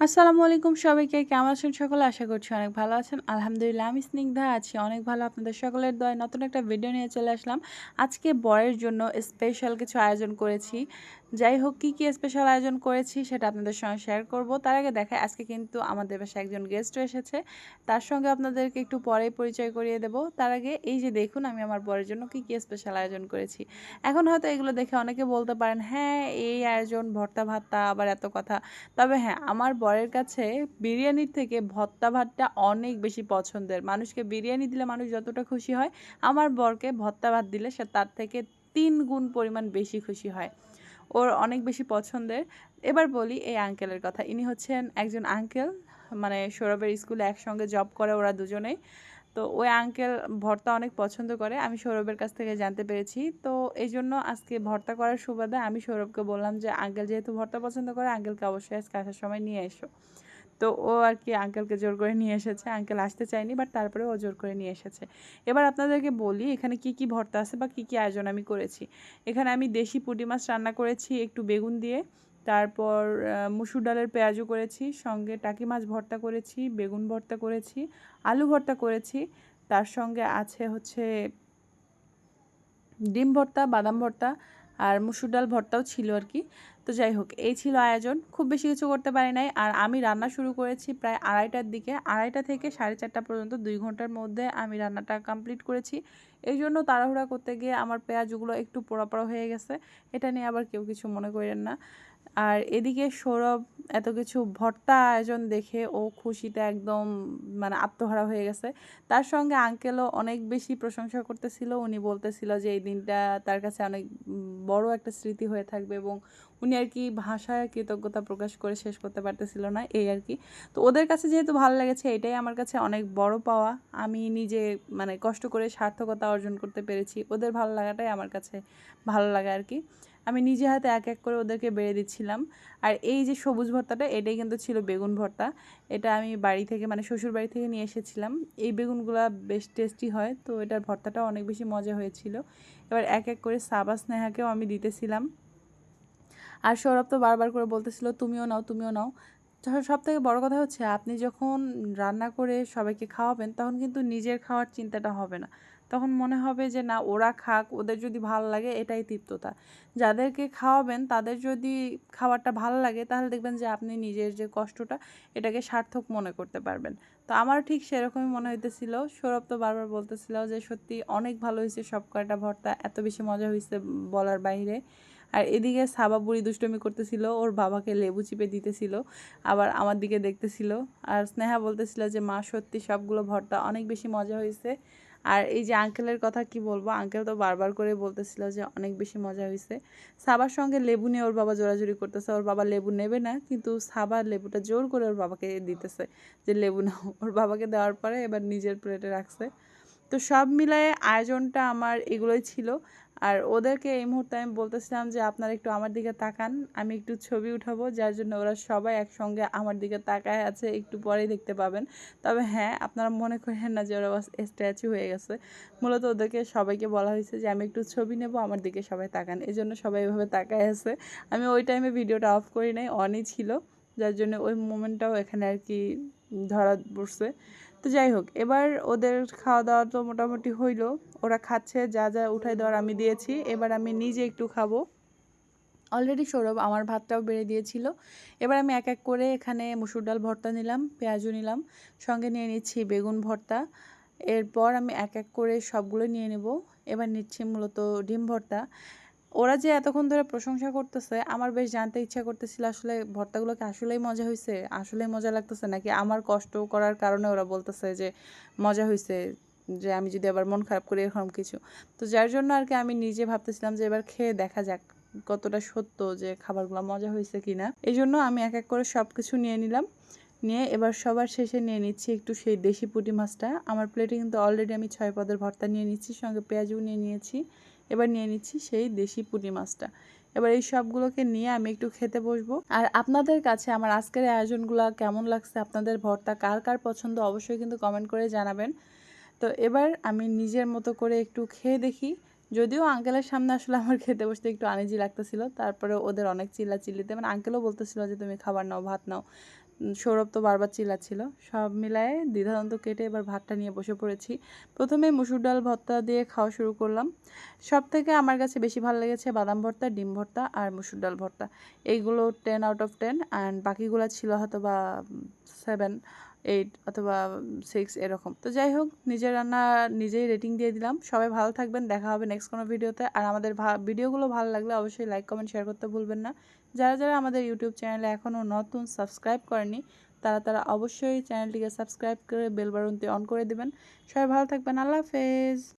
আসসালামু আলাইকুম সবাইকে, কেমন আছেন সকলে? আশা করছি অনেক ভালো আছেন। আলহামদুলিল্লাহ, আমি স্নিগ্ধা আছি। অনেক ভালো আপনাদের সকলের দয় নতুন একটা ভিডিও নিয়ে চলে আসলাম। আজকে বরের জন্য স্পেশাল কিছু আয়োজন করেছি। যাই হোক, কী কী স্পেশাল আয়োজন করেছি সেটা আপনাদের সঙ্গে শেয়ার করব। তার আগে দেখায় আজকে কিন্তু আমাদের বাসায় একজন গেস্ট এসেছে। তার সঙ্গে আপনাদেরকে একটু পরেই পরিচয় করিয়ে দেব। তার আগে এই যে দেখুন, আমি আমার বরের জন্য কী কী স্পেশাল আয়োজন করেছি। এখন হয়তো এগুলো দেখে অনেকে বলতে পারেন হ্যাঁ এই আয়োজন ভর্তা ভাতটা আবার এত কথা। তবে হ্যাঁ আমার বরের কাছে বিরিয়ানির থেকে ভর্তা ভাতটা অনেক বেশি পছন্দের। মানুষকে বিরিয়ানি দিলে মানুষ যতটা খুশি হয়, আমার বরকে ভর্তা ভাত দিলে সে তার থেকে তিন গুণ পরিমাণ বেশি খুশি হয়। ওর অনেক বেশি পছন্দের। এবার বলি এই আঙ্কেলের কথা। ইনি হচ্ছেন একজন আঙ্কেল মানে সৌরভের স্কুলে একসঙ্গে জব করে ওরা দুজনেই। তো ওই আঙ্কেল ভর্তা অনেক পছন্দ করে, আমি সৌরভের কাছ থেকে জানতে পেরেছি। তো এই জন্য আজকে ভর্তা করার সুবাদে আমি সৌরভকে বললাম যে আঙ্কেল যেহেতু ভর্তা পছন্দ করে আঙ্কেলকে অবশ্যই আজকে আসার সময় নিয়ে এসো। তো ও আর কি আঙ্কেলকে জোর করে নিয়ে এসেছে। আঙ্কেল আসতে চায়নি বাট তারপরে ও জোর করে নিয়ে এসেছে। এবার আপনাদেরকে বলি, এখানে কি কি ভর্তা আছে বা কি কি আয়োজন আমি করেছি। এখানে আমি দেশি পুঁটি মাছ রান্না করেছি, একটু বেগুন দিয়ে। তারপর মুসুর ডালের পেঁয়াজও করেছি, সঙ্গে টাকি মাছ ভর্তা করেছি, বেগুন ভর্তা করেছি, আলু ভর্তা করেছি। তার সঙ্গে আছে হচ্ছে ডিম ভর্তা, বাদাম ভর্তা আর মুসুর ডাল ভর্তাও ছিল আর কি। তো যাই হোক, এই ছিল আয়োজন। খুব বেশি কিছু করতে পারি নাই আর আমি রান্না শুরু করেছি প্রায় আড়াইটার দিকে। আড়াইটা থেকে সাড়ে চারটা পর্যন্ত দুই ঘণ্টার মধ্যে আমি রান্নাটা কমপ্লিট করেছি। এই জন্য তাড়াহুড়া করতে গিয়ে আমার পেঁয়াজগুলো একটু পোড়া পোড়া হয়ে গেছে। এটা নিয়ে আবার কেউ কিছু মনে করেন না। আর এদিকে সৌরভ এত কিছু ভর্তা আয়োজন দেখে ও খুশিতে একদম মানে আত্মহারা হয়ে গেছে। তার সঙ্গে আঙ্কেলও অনেক বেশি প্রশংসা করতেছিল। উনি বলতেছিল যে এই দিনটা তার কাছে অনেক বড় একটা স্মৃতি হয়ে থাকবে এবং উনি আর কি ভাষায় কৃতজ্ঞতা প্রকাশ করে শেষ করতে পারতেছিল না, এই আর কি। তো ওদের কাছে যেহেতু ভালো লেগেছে, এটাই আমার কাছে অনেক বড় পাওয়া। আমি নিজে মানে কষ্ট করে সার্থকতা অর্জন করতে পেরেছি। ওদের ভালো লাগাটাই আমার কাছে ভালো লাগে আর কি। আমি নিজে হাতে এক এক করে ওদেরকে বেড়ে দিচ্ছিলাম। আর এই যে সবুজ ভর্তাটা, এটাই কিন্তু ছিল বেগুন ভর্তা। এটা আমি বাড়ি থেকে মানে শ্বশুর বাড়ি থেকে নিয়ে এসেছিলাম। এই বেগুনগুলো বেশ টেস্টি হয়, তো এটার ভর্তাটাও অনেক বেশি মজা হয়েছিল। এবার এক এক করে সাবা স্নেহাকেও আমি দিতেছিলাম। আর সৌরভ তো বারবার করে বলতেছিল, তুমিও নাও তুমিও নাও। সব থেকে বড় কথা হচ্ছে, আপনি যখন রান্না করে সবাইকে খাওয়াবেন, তখন কিন্তু নিজের খাওয়ার চিন্তাটা হবে না। তখন মনে হবে যে, না, ওরা খাক, ওদের যদি ভালো লাগে, এটাই তৃপ্ততা। যাদেরকে খাওয়াবেন, তাদের যদি খাবারটা ভালো লাগে, তাহলে দেখবেন যে, আপনি নিজের যে কষ্টটা, এটাকে সার্থক মনে করতে পারবেন। তো আমার ঠিক সেরকমই মনে হইতেছিল। সৌরভ তো বারবার বলতেছিল যে, সত্যি অনেক ভালো হয়েছে সব কয়টা ভর্তা, এত বেশি মজা হয়েছে বলার বাইরে। আর এদিকে সাবা বুড়ি দুষ্টমি করতেছিল, ওর বাবাকে লেবু চিপে দিতেছিল, আবার আমার দিকে দেখতেছিল। আর স্নেহা বলতেছিল যে, মা, সত্যি সবগুলো ভর্তা অনেক বেশি মজা হয়েছে আর এই যে আঙ্কেলের কথা কি বলব? আঙ্কেল তো বারবার করে বলতেছিল যে অনেক বেশি মজা হয়েছে সাবার সঙ্গে লেবু নিয়ে ওর বাবা জোরাজুরি করতেছে। ওর বাবা লেবু নেবে না, কিন্তু সাবার লেবুটা জোর করে ওর বাবাকে দিতেছে যে লেবু নাও। ওর বাবাকে দেওয়ার পরে এবার নিজের প্লেটে রাখছে। তো সব মিলায়ে আয়োজনটা আমার এগুলোই ছিল। আর ওদেরকে এই মুহূর্তে আমি বলতেছিলাম যে, আপনারা একটু আমার দিকে তাকান, আমি একটু ছবি উঠাবো, যার জন্য ওরা সবাই একসঙ্গে আমার দিকে তাকায় আছে, একটু পরেই দেখতে পাবেন। তবে হ্যাঁ আপনারা মনে করেন না যে, ওরা স্ট্যাচু হয়ে গেছে। মূলত ওদেরকে সবাইকে বলা হয়েছে যে, আমি একটু ছবি নেব, আমার দিকে সবাই তাকান। এই জন্য সবাই এভাবে তাকায় আছে। আমি ওই টাইমে ভিডিওটা অফ করি নাই, অনই ছিল। যার জন্য ওই মোমেন্টটাও এখানে আর কি ধরা পড়ছে। তো যাই হোক, এবার ওদের খাওয়া দাওয়া তো মোটামুটি হইল। ওরা খাচ্ছে, যা যা উঠাই দেওয়ার আমি দিয়েছি। এবার আমি নিজে একটু খাব। অলরেডি সৌরভ আমার ভাতটাও বেড়ে দিয়েছিল। এবার আমি এক এক করে এখানে মুসুর ডাল ভর্তা নিলাম, পেঁয়াজও নিলাম, সঙ্গে নিয়ে নিচ্ছি বেগুন ভর্তা। এরপর আমি এক এক করে সবগুলো নিয়ে নেব। এবার নিচ্ছি মূলত ডিম ভর্তা। ওরা যে এতক্ষণ ধরে প্রশংসা করতেছে, আমার বেশ জানতে ইচ্ছা করতেছিল আসলে ভর্তাগুলোকে আসলেই মজা হয়েছে আসলেই মজা লাগতেছে, নাকি আমার কষ্ট করার কারণে ওরা বলতেছে যে মজা হয়েছে যে আমি যদি আবার মন খারাপ করি এরকম কিছু। তো যার জন্য আর কি আমি নিজে ভাবতেছিলাম যে এবার খেয়ে দেখা যাক কতটা সত্য যে খাবারগুলো মজা হয়েছে কি না এই জন্য আমি এক এক করে সব কিছু নিয়ে নিলাম, নিয়ে এবার সবার শেষে নিয়ে নিচ্ছি একটু সেই দেশি পুঁটি মাছটা। আমার প্লেটে কিন্তু অলরেডি আমি ছয় পদের ভর্তা নিয়ে নিচ্ছি, সঙ্গে পেঁয়াজও নিয়ে নিয়েছি। এবার নিয়ে নিচ্ছি সেই দেশি পুঁটি মাছটা। এবার এই সবগুলোকে নিয়ে আমি একটু খেতে বসবো। আর আপনাদের কাছে আমার আজকের আয়োজনগুলো কেমন লাগছে, আপনাদের ভর্তা কার কার পছন্দ অবশ্যই কিন্তু কমেন্ট করে জানাবেন। তো এবার আমি নিজের মতো করে একটু খেয়ে দেখি। যদিও আঙ্কেলের সামনে আসলে আমার খেতে বসতে একটু আনিজি লাগতেছিল তারপরে ওদের অনেক চিল্লা চিল্লিতে মানে আঙ্কেলও বলতেছিল যে, তুমি খাবার নাও, ভাত নাও। সৌরভ তো বারবার চিল্লাচ্ছিল। সব মিলায়ে দ্বিধাদ্বন্দ্ব কেটে এবার ভাতটা নিয়ে বসে পড়েছি। প্রথমে মুসুর ডাল ভর্তা দিয়ে খাওয়া শুরু করলাম। সব থেকে আমার কাছে বেশি ভালো লেগেছে বাদাম ভর্তা, ডিম ভর্তা আর মুসুর ডাল ভর্তা। এইগুলো ten out of ten and বাকিগুলো ছিল হয়তো বা সেভেন এইট অথবা সিক্স এরকম। তো যাই হোক, নিজের রান্না নিজেই রেটিং দিয়ে দিলাম। সবাই ভালো থাকবেন, দেখা হবে নেক্সট কোনো ভিডিওতে আর আমাদের ভিডিওগুলো ভালো লাগলে অবশ্যই লাইক কমেন্ট শেয়ার করতে ভুলবেন না। যারা যারা আমাদের ইউটিউব চ্যানেলে এখনও নতুন সাবস্ক্রাইব করেনি তারা তারা অবশ্যই চ্যানেলটিকে সাবস্ক্রাইব করে বেল বাটনটি অন করে দেবেন। সবাই ভালো থাকবেন, আল্লাহ হাফেজ।